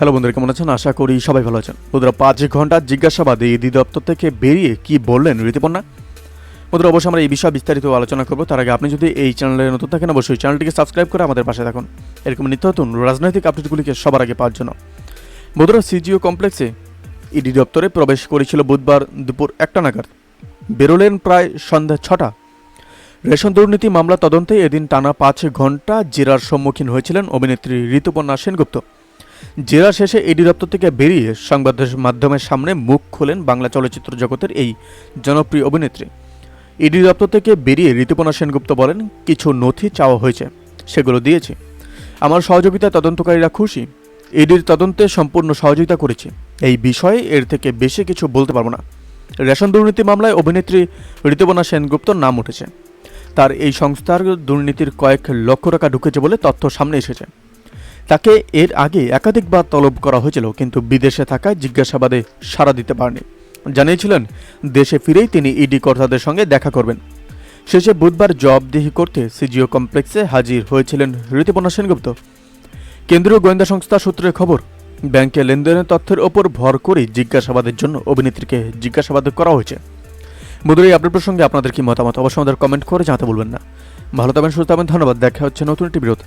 Hello বন্ধুরা, কেমন আছেন? আশা করি সবাই ভালো আছেন। বন্ধুরা, পাঁচ ঘণ্টা জিজ্ঞাসাবাদে ইডি দপ্তর থেকে বেরিয়ে কি বললেন ঋতুপর্ণা বন্ধুরা, অবশ্যই আমরা এই বিষয়ে বিস্তারিত আলোচনা করব। তার আগে আপনি যদি এই চ্যানেলে নতুন থাকেন, অবশ্যই চ্যানেলটিকে সাবস্ক্রাইব করে আমাদের পাশে থাকুন। এরকম নিত্য নতুন রাজনৈতিক আপডেটগুলিকে সবার আগে পাওয়ার জন্য। বন্ধুরা, সিজিও কমপ্লেক্সে ইডি দপ্তরে প্রবেশ করেছিল বুধবার দুপুর একটা নাগাদ। বেরোলেন প্রায় সন্ধ্যা ছটা। রেশন দুর্নীতি মামলা তদন্তে এদিন টানা পাঁচ ঘণ্টা জেরার সম্মুখীন হয়েছিলেন অভিনেত্রী ঋতুপর্ণা সেনগুপ্ত। জেরা শেষে ইডি দপ্তর থেকে বেরিয়ে সংবাদ মাধ্যমের সামনে মুখ খোলেন বাংলা চলচ্চিত্র জগতের এই জনপ্রিয় অভিনেত্রী। ইডি দপ্তর থেকে বেরিয়ে ঋতুপর্ণা সেনগুপ্ত বলেন, কিছু নথি চাওয়া হয়েছে, সেগুলো দিয়েছি। আমার সহযোগিতায় তদন্তকারীরা খুশি। ইডির তদন্তে সম্পূর্ণ সহযোগিতা করেছি। এই বিষয়ে এর থেকে বেশি কিছু বলতে পারব না। রেশন দুর্নীতি মামলায় অভিনেত্রী ঋতুপর্ণা সেনগুপ্তর নাম উঠেছে। তার এই সংস্থার দুর্নীতির কয়েক লক্ষ টাকা ঢুকেছে বলে তথ্য সামনে এসেছে। তাকে এর আগে একাধিকবার তলব করা হয়েছিল, কিন্তু বিদেশে থাকায় জিজ্ঞাসাবাদে সাড়া দিতে পারেনি জানিয়েছিলেন, দেশে ফিরেই তিনি ইডি কর্তাদের সঙ্গে দেখা করবেন। শেষে বুধবার জবাবদিহি করতে সিজিও কমপ্লেক্সে হাজির হয়েছিলেন ঋতুপর্ণা সেনগুপ্ত। কেন্দ্রীয় গোয়েন্দা সংস্থা সূত্রের খবর, ব্যাংকে লেনদেনের তথ্যের ওপর ভর করে জিজ্ঞাসাবাদের জন্য অভিনেত্রীকে জিজ্ঞাসাবাদ করা হয়েছে। বন্ধুরা, এই আপডেট প্রসঙ্গে আপনাদের কি মতামত? অবশ্যই আমাদের কমেন্ট করে জানাতে বলবেন না। ভালো থাকবেন, সুস্থ থাকবেন, ধন্যবাদ। দেখা হচ্ছে নতুন একটি বিরতি